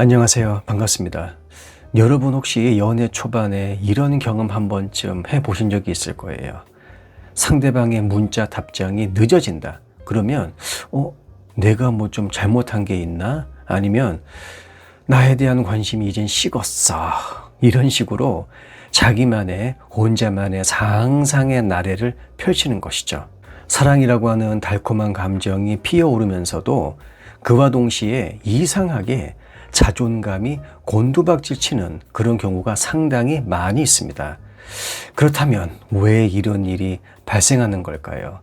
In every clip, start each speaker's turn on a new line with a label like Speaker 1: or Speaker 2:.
Speaker 1: 안녕하세요. 반갑습니다. 여러분 혹시 연애 초반에 이런 경험 한 번쯤 해 보신 적이 있을 거예요. 상대방의 문자 답장이 늦어진다. 그러면, 어, 내가 뭐 좀 잘못한 게 있나? 아니면, 나에 대한 관심이 이젠 식었어. 이런 식으로 자기만의, 혼자만의 상상의 나래를 펼치는 것이죠. 사랑이라고 하는 달콤한 감정이 피어오르면서도 그와 동시에 이상하게 자존감이 곤두박질 치는 그런 경우가 상당히 많이 있습니다. 그렇다면 왜 이런 일이 발생하는 걸까요?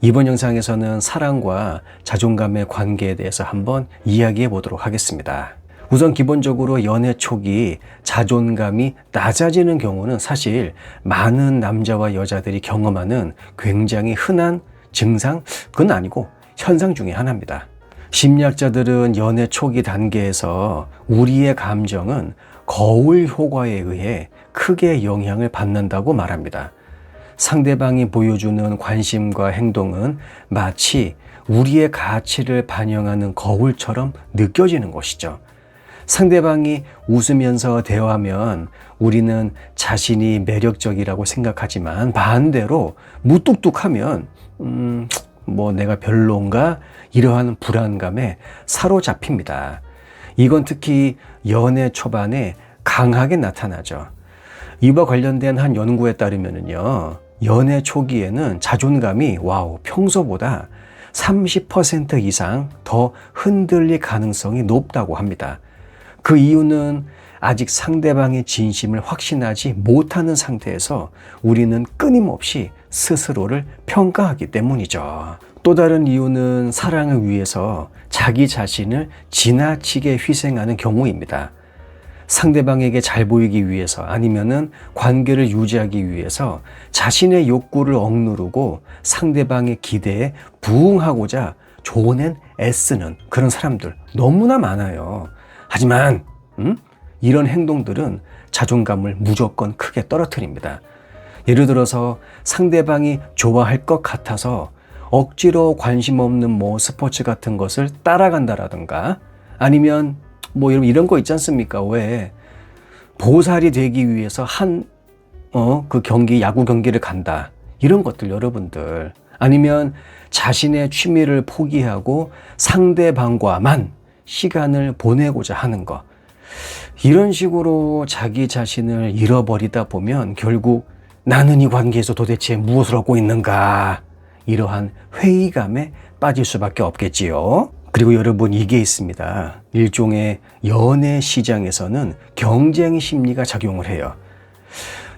Speaker 1: 이번 영상에서는 사랑과 자존감의 관계에 대해서 한번 이야기해 보도록 하겠습니다. 우선 기본적으로 연애 초기 자존감이 낮아지는 경우는 사실 많은 남자와 여자들이 경험하는 굉장히 흔한 증상, 그건 아니고 현상 중에 하나입니다. 심리학자들은 연애 초기 단계에서 우리의 감정은 거울 효과에 의해 크게 영향을 받는다고 말합니다. 상대방이 보여주는 관심과 행동은 마치 우리의 가치를 반영하는 거울처럼 느껴지는 것이죠. 상대방이 웃으면서 대화하면 우리는 자신이 매력적이라고 생각하지만 반대로 무뚝뚝하면, 음, 뭐 내가 별론가? 이러한 불안감에 사로잡힙니다. 이건 특히 연애 초반에 강하게 나타나죠. 이와 관련된 한 연구에 따르면요. 연애 초기에는 자존감이 와우, 평소보다 30% 이상 더 흔들릴 가능성이 높다고 합니다. 그 이유는 아직 상대방의 진심을 확신하지 못하는 상태에서 우리는 끊임없이 스스로를 평가하기 때문이죠. 또 다른 이유는 사랑을 위해서 자기 자신을 지나치게 희생하는 경우입니다. 상대방에게 잘 보이기 위해서 아니면은 관계를 유지하기 위해서 자신의 욕구를 억누르고 상대방의 기대에 부응하고자 조언엔 애쓰는 그런 사람들 너무나 많아요. 하지만 음? 이런 행동들은 자존감을 무조건 크게 떨어뜨립니다. 예를 들어서 상대방이 좋아할 것 같아서 억지로 관심 없는 뭐 스포츠 같은 것을 따라간다라든가 아니면 뭐 이런 이런 거 있지 않습니까? 왜 보살이 되기 위해서 한 어, 그 경기 야구 경기를 간다. 이런 것들 여러분들 아니면 자신의 취미를 포기하고 상대방과만 시간을 보내고자 하는 것. 이런 식으로 자기 자신을 잃어버리다 보면 결국 나는 이 관계에서 도대체 무엇을 얻고 있는가? 이러한 회의감에 빠질 수밖에 없겠지요. 그리고 여러분 이게 있습니다. 일종의 연애 시장에서는 경쟁 심리가 작용을 해요.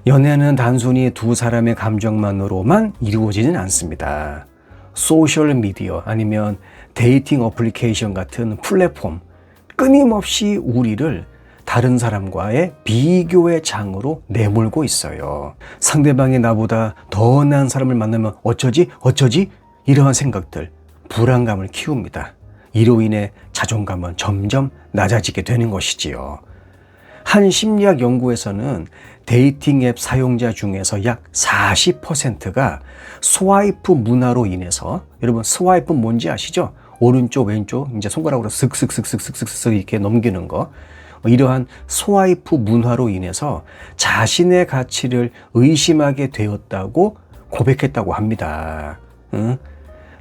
Speaker 1: 연애는 단순히 두 사람의 감정만으로만 이루어지진 않습니다. 소셜 미디어 아니면 데이팅 어플리케이션 같은 플랫폼 끊임없이 우리를 다른 사람과의 비교의 장으로 내몰고 있어요. 상대방이 나보다 더 나은 사람을 만나면 어쩌지? 어쩌지? 이러한 생각들, 불안감을 키웁니다. 이로 인해 자존감은 점점 낮아지게 되는 것이지요. 한 심리학 연구에서는 데이팅 앱 사용자 중에서 약 40%가 스와이프 문화로 인해서 여러분 스와이프 뭔지 아시죠? 오른쪽 왼쪽 이제 손가락으로 슥슥슥슥슥슥 이렇게 넘기는 거 이러한 스와이프 문화로 인해서 자신의 가치를 의심하게 되었다고 고백했다고 합니다. 응?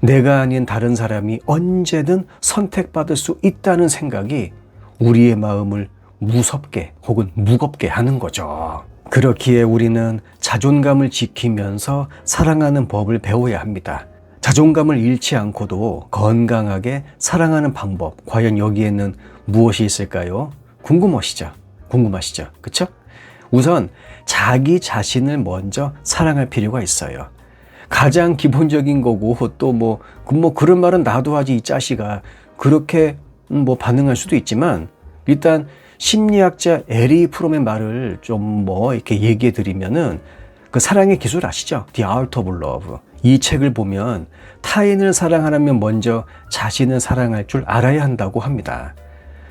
Speaker 1: 내가 아닌 다른 사람이 언제든 선택받을 수 있다는 생각이 우리의 마음을 무섭게 혹은 무겁게 하는 거죠. 그렇기에 우리는 자존감을 지키면서 사랑하는 법을 배워야 합니다. 자존감을 잃지 않고도 건강하게 사랑하는 방법, 과연 여기에는 무엇이 있을까요? 궁금하시죠? 궁금하시죠? 그쵸? 우선 자기 자신을 먼저 사랑할 필요가 있어요. 가장 기본적인 거고 또 뭐 뭐 그런 말은 나도 하지 이 자식아 그렇게 뭐 반응할 수도 있지만 일단 심리학자 에리 프롬의 말을 좀 뭐 이렇게 얘기해 드리면은 그 사랑의 기술 아시죠? The Art of Love. 이 책을 보면 타인을 사랑하려면 먼저 자신을 사랑할 줄 알아야 한다고 합니다.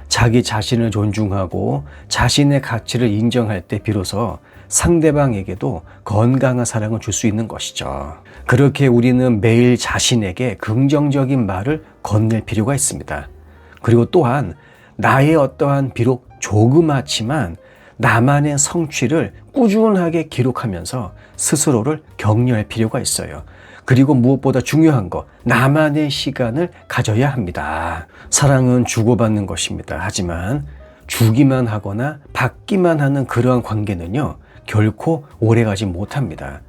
Speaker 1: 자기 자신을 존중하고 자신의 가치를 인정할 때 비로소 상대방에게도 건강한 사랑을 줄 수 있는 것이죠. 그렇게 우리는 매일 자신에게 긍정적인 말을 건넬 필요가 있습니다. 그리고 또한 나의 어떠한 비록 조그맣지만 나만의 성취를 꾸준하게 기록하면서 스스로를 격려할 필요가 있어요. 그리고 무엇보다 중요한 거, 나만의 시간을 가져야 합니다. 사랑은 주고받는 것입니다. 하지만 주기만 하거나 받기만 하는 그러한 관계는요, 결코 오래가지 못합니다.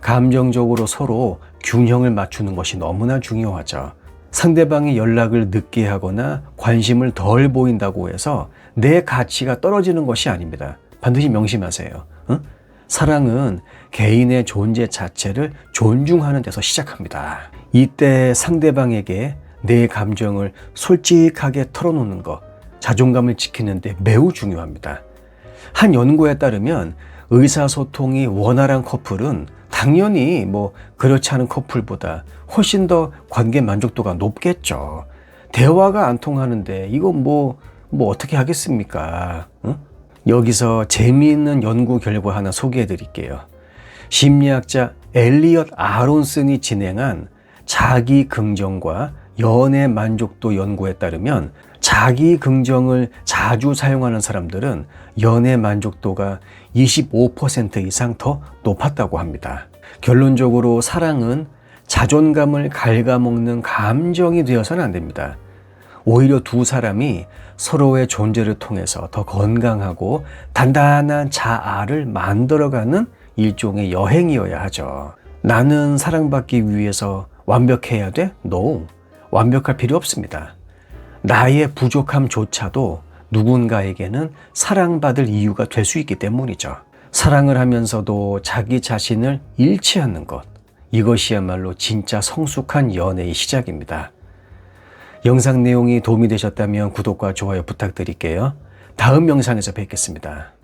Speaker 1: 감정적으로 서로 균형을 맞추는 것이 너무나 중요하죠. 상대방이 연락을 늦게 하거나 관심을 덜 보인다고 해서 내 가치가 떨어지는 것이 아닙니다. 반드시 명심하세요. 응? 사랑은 개인의 존재 자체를 존중하는 데서 시작합니다. 이때 상대방에게 내 감정을 솔직하게 털어놓는 것, 자존감을 지키는데 매우 중요합니다. 한 연구에 따르면 의사소통이 원활한 커플은 당연히 뭐 그렇지 않은 커플보다 훨씬 더 관계 만족도가 높겠죠. 대화가 안 통하는데 이건 뭐, 뭐 어떻게 하겠습니까? 응? 여기서 재미있는 연구 결과 하나 소개해 드릴게요. 심리학자 엘리엇 아론슨이 진행한 자기 긍정과 연애 만족도 연구에 따르면 자기 긍정을 자주 사용하는 사람들은 연애 만족도가 25% 이상 더 높았다고 합니다. 결론적으로 사랑은 자존감을 갉아먹는 감정이 되어서는 안 됩니다. 오히려 두 사람이 서로의 존재를 통해서 더 건강하고 단단한 자아를 만들어가는 일종의 여행이어야 하죠. 나는 사랑받기 위해서 완벽해야 돼? No. 완벽할 필요 없습니다. 나의 부족함조차도 누군가에게는 사랑받을 이유가 될 수 있기 때문이죠. 사랑을 하면서도 자기 자신을 잃지 않는 것. 이것이야말로 진짜 성숙한 연애의 시작입니다. 영상 내용이 도움이 되셨다면 구독과 좋아요 부탁드릴게요. 다음 영상에서 뵙겠습니다.